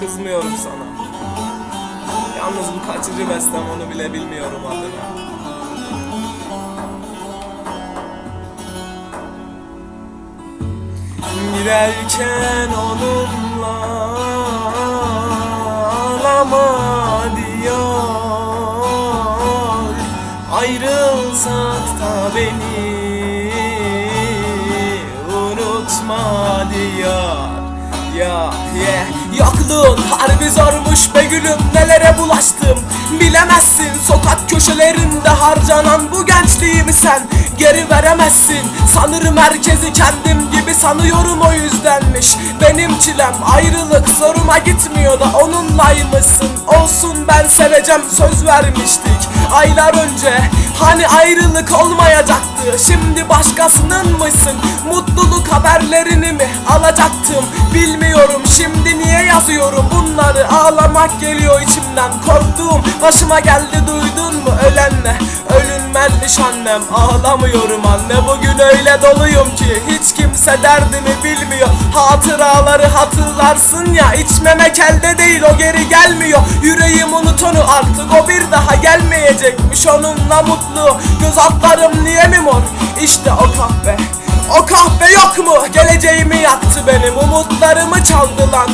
kızmıyorum sana. Yalnız bu kaçıncı bestem onu bile bilmiyorum adını. Girerken onunla ağlama diyor Ayrılsak da beni unutma diyor Ya yeah. Yokluğun harbi zormuş be gülüm nelere bulaştım Bilemezsin sokak köşelerinde harcanan bu gençliğimi sen? Geri veremezsin sanırım herkesi kendim gibi sanıyorum o yüzdenmiş. Benim çilem ayrılık zoruma gitmiyor da onunlaymışsın. Olsun ben seveceğim söz vermiştik. Aylar önce Hani ayrılık olmayacaktı? Şimdi başkasınınmışsın Mutluluk haberlerini mi alacaktım. Bilmiyorum şimdi niye yazıyorum. Bunları Ağlamak geliyor içimden. Korktuğum başıma geldi duydun mu? Ölenle Ölünmezmiş annem Ağlamıyorum anne bugün öyle doluyum ki. Hiç kimse derdimi bilmiyor. Hatıraları hatırlarsın ya içmemek elde değil o geri gelmiyor. Yüreğim unut onu artık o bir daha gelmeyecekmiş. Onunla mutlu göz altlarım niye mi mor? İşte o kahve o kahve yok mu? Geleceğimi yaktı benim umutlarımı çaldı lan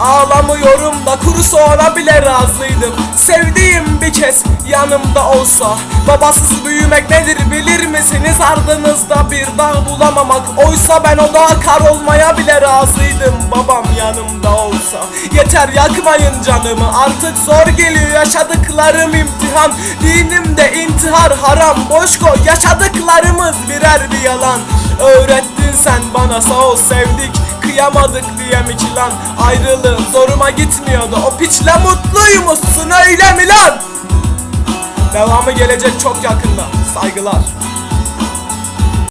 Ağlamıyorum da kuru soğana bile razıydım. Sevdiğim bir kez yanımda olsa Babasız büyümek nedir bilir misiniz? Ardınızda bir dağ bulamamak Oysa ben o dağa kar olmaya bile razıydım. Babam yanımda olsa Yeter yakmayın canımı. Artık zor geliyor yaşadıklarım imtihan. Dinimde intihar haram boş koy yaşadıklarımız birer bir yalan. Öğrettin sen bana sağ ol sevdik Kıyamadık diye mi ki lan? Ayrılığın zoruma gitmiyordu. O piçle mutluymuşsun öyle mi lan? Devamı gelecek çok yakında. Saygılar